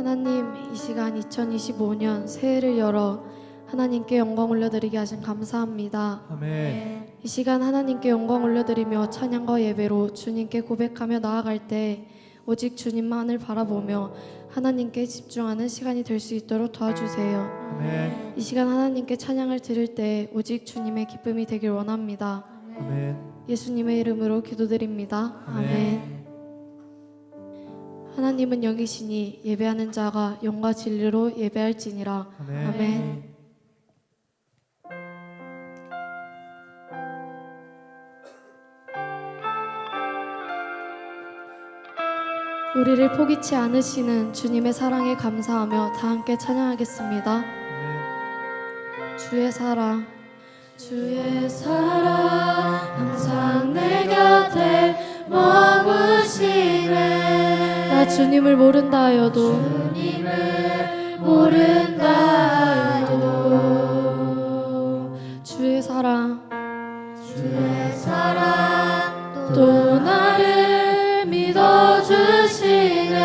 하나님, 이 시간 2025년 새해를 열어 하나님께 영광 올려드리게 하신 감사합니다. 아멘. 이 시간 하나님께 영광 올려드리며 찬양과 예배로 주님께 고백하며 나아갈 때 오직 주님만을 바라보며 하나님께 집중하는 시간이 될 수 있도록 도와주세요. 아멘. 이 시간 하나님께 찬양을 드릴 때 오직 주님의 기쁨이 되길 원합니다. 아멘. 예수님의 이름으로 기도드립니다. 아멘. 아멘. 하나님은 영이시니 예배하는 자가 영과 진리로 예배할지니라. 아멘. 아멘. 우리를 포기치 않으시는 주님의 사랑에 감사하며 다 함께 찬양하겠습니다. 주의 사랑 주의 사랑 항상 내 곁에 머무시네 나 주님을 모른다 하여도. 주님을 모른다 하여도. 주의 사랑. 주의 사랑 또 나를 믿어주시네.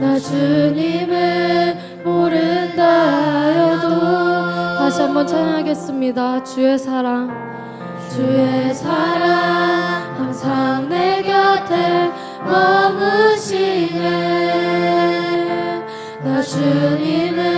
나 주님을 모른다 하여도. 다시 한번 찬양하겠습니다. 주의 사랑. 주의 사랑 항상 내 곁에 머무시네. 나 주님을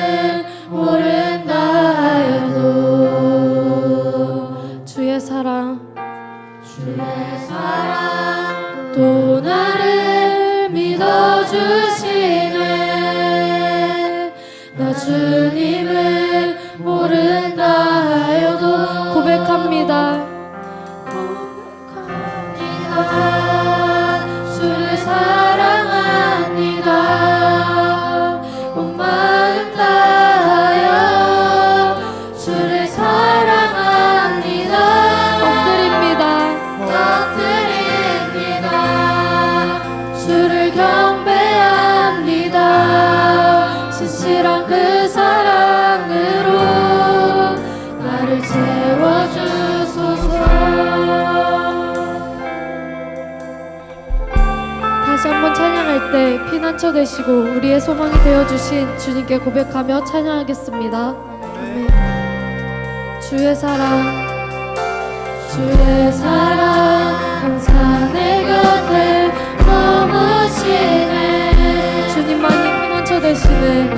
때 피난처 되시고 우리의 소망이 되어 주신 주님께 고백하며 찬양하겠습니다. 아멘. 주의 사랑 주의 사랑 항상 내 곁에 머무시네. 주님만이 피난처 되시네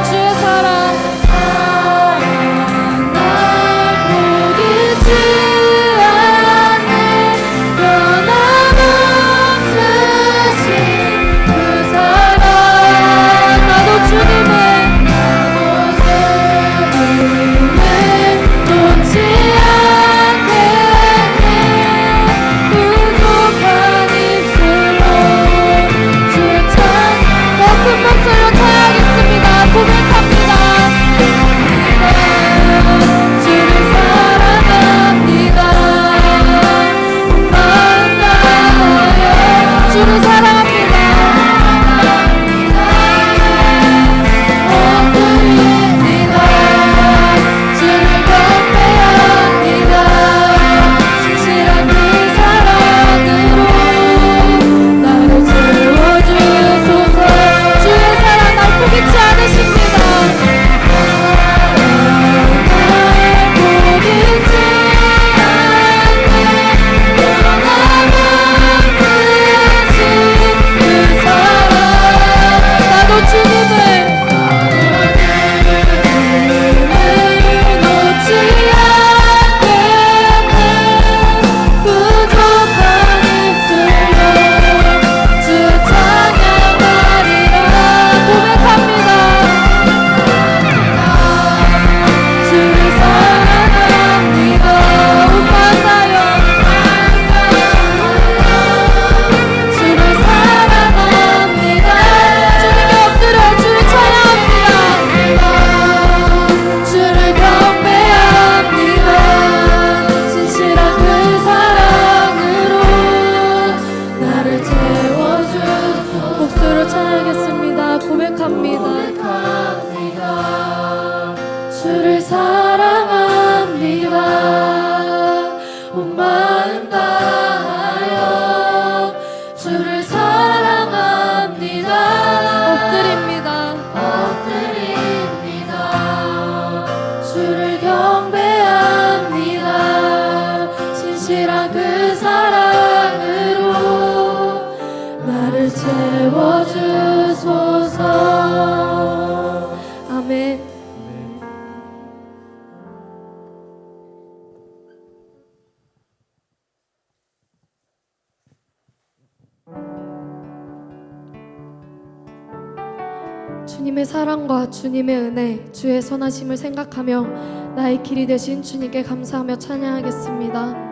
찬 주 주님의 사랑과 주님의 은혜, 주의 선하심을 생각하며 나의 길이 되신 주님께 감사하며 찬양하겠습니다.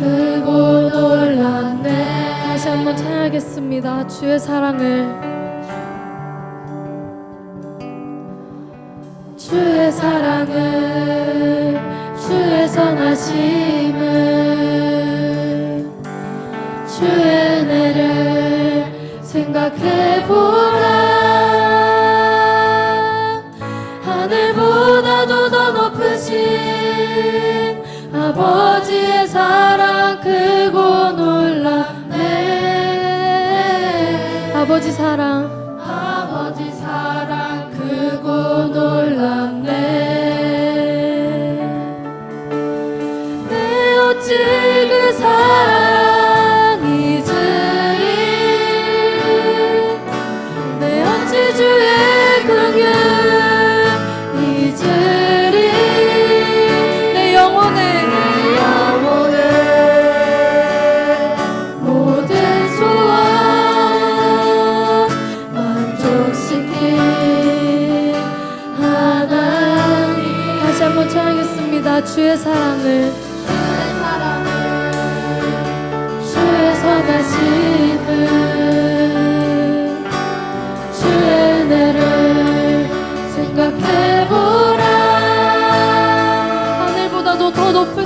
크고 놀랍네. 다시 한번 찬양하겠습니다. 주의 사랑을. 주의 사랑을. 주의 선하심을. 주의 은혜를 생각해 보라. 하늘보다도 더 높으신 아버지의 사랑 아버지 사랑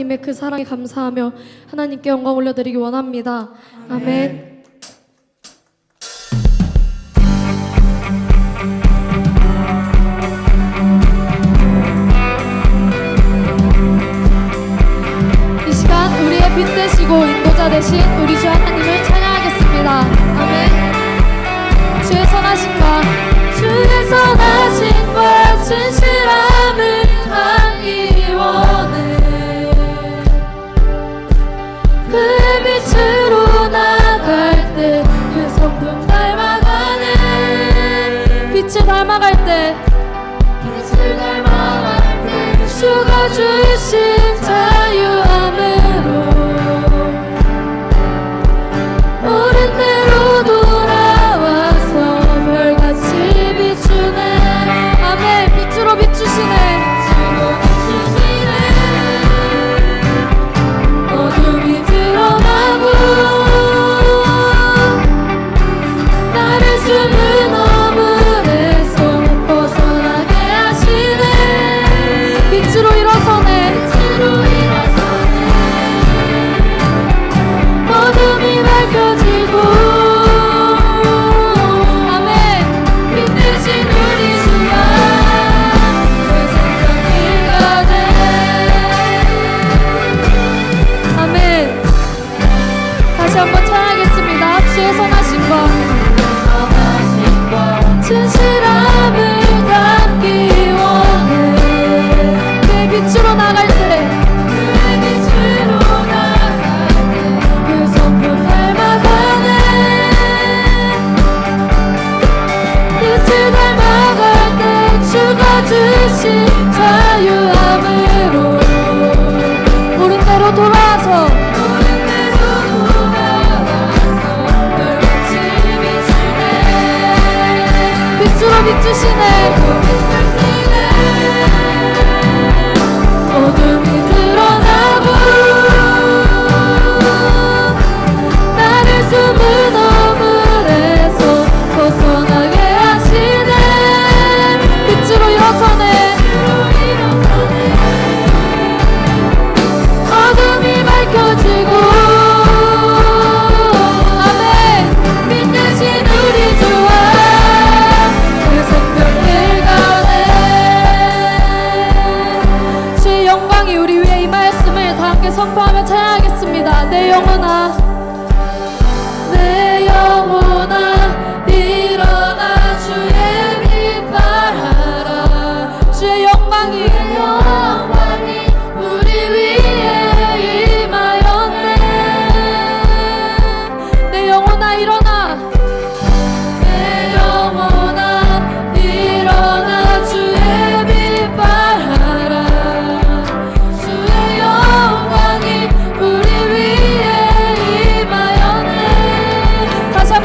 하나님의 그 사랑에 감사하며 하나님께 영광 올려드리기 원합니다. 아멘. 아멘.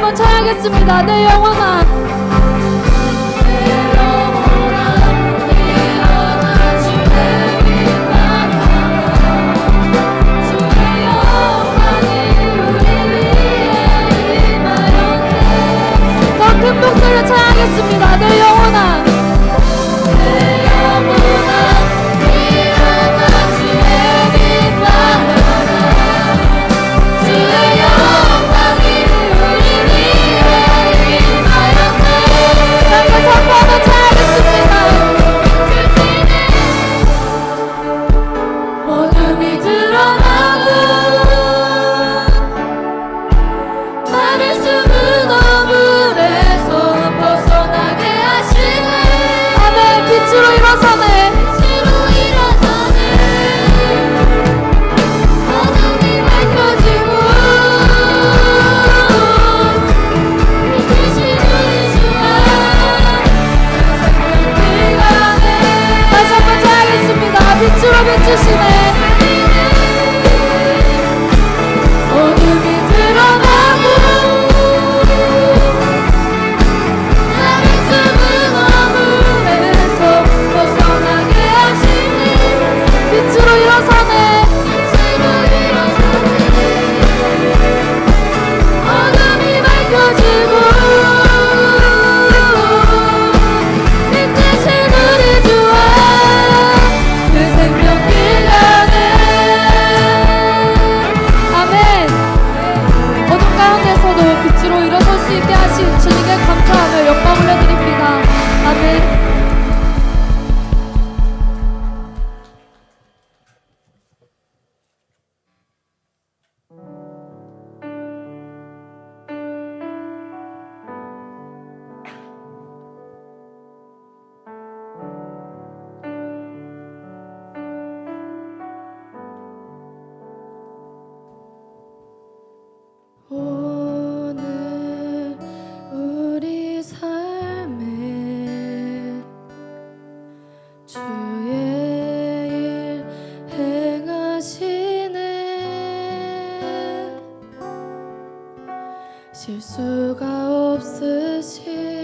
한번 쳐야겠습니다. 내 영원한. 큰 목소리로 찬양하겠습니다. 내 네, 영. 실수가 없으신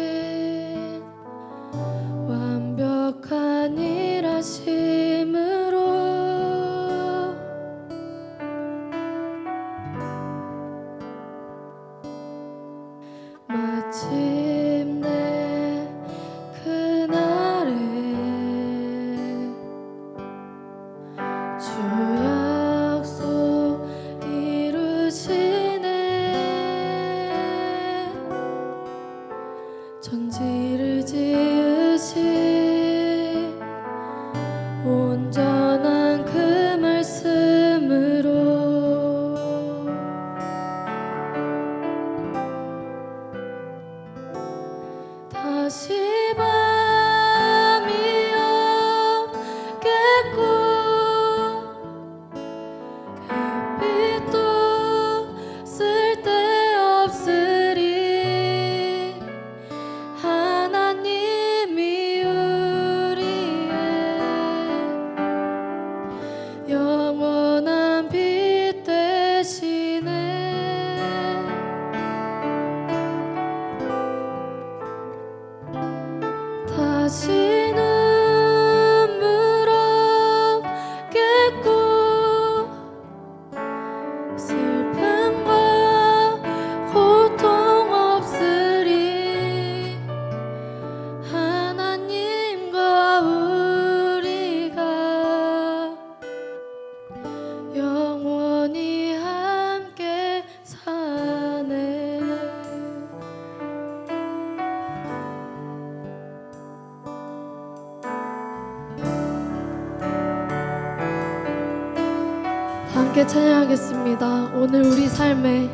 찬양하겠습니다. 오늘 우리 삶에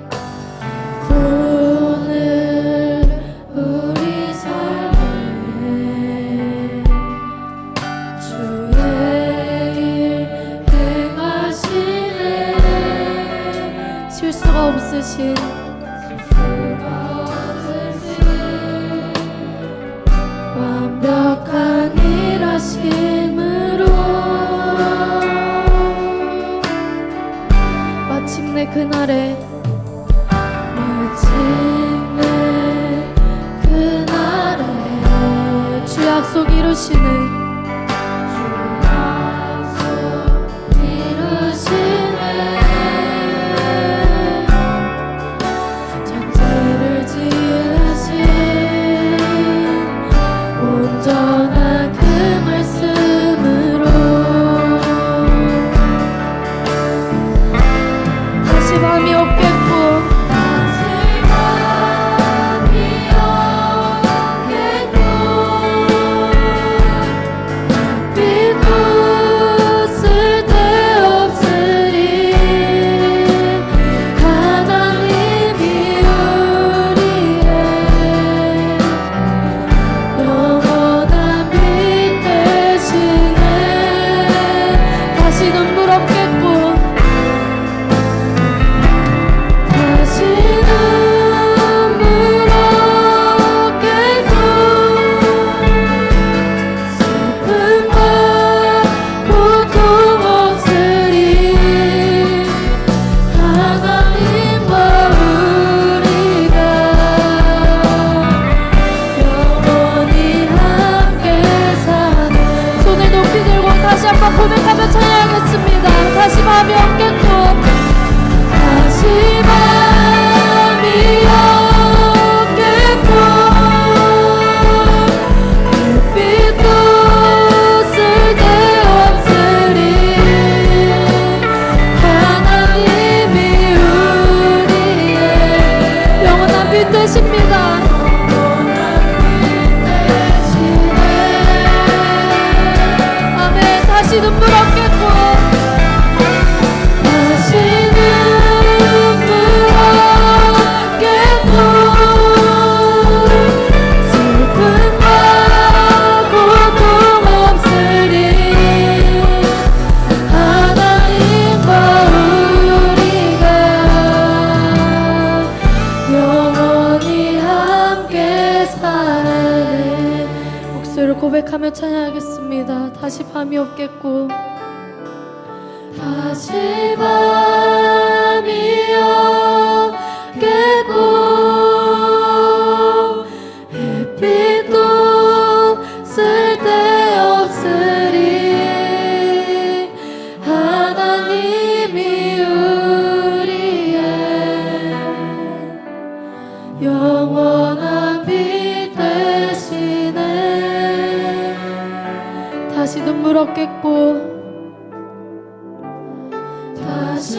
고백하며 찬양하겠습니다. 다시 마음이 없게 감이 없겠고 다시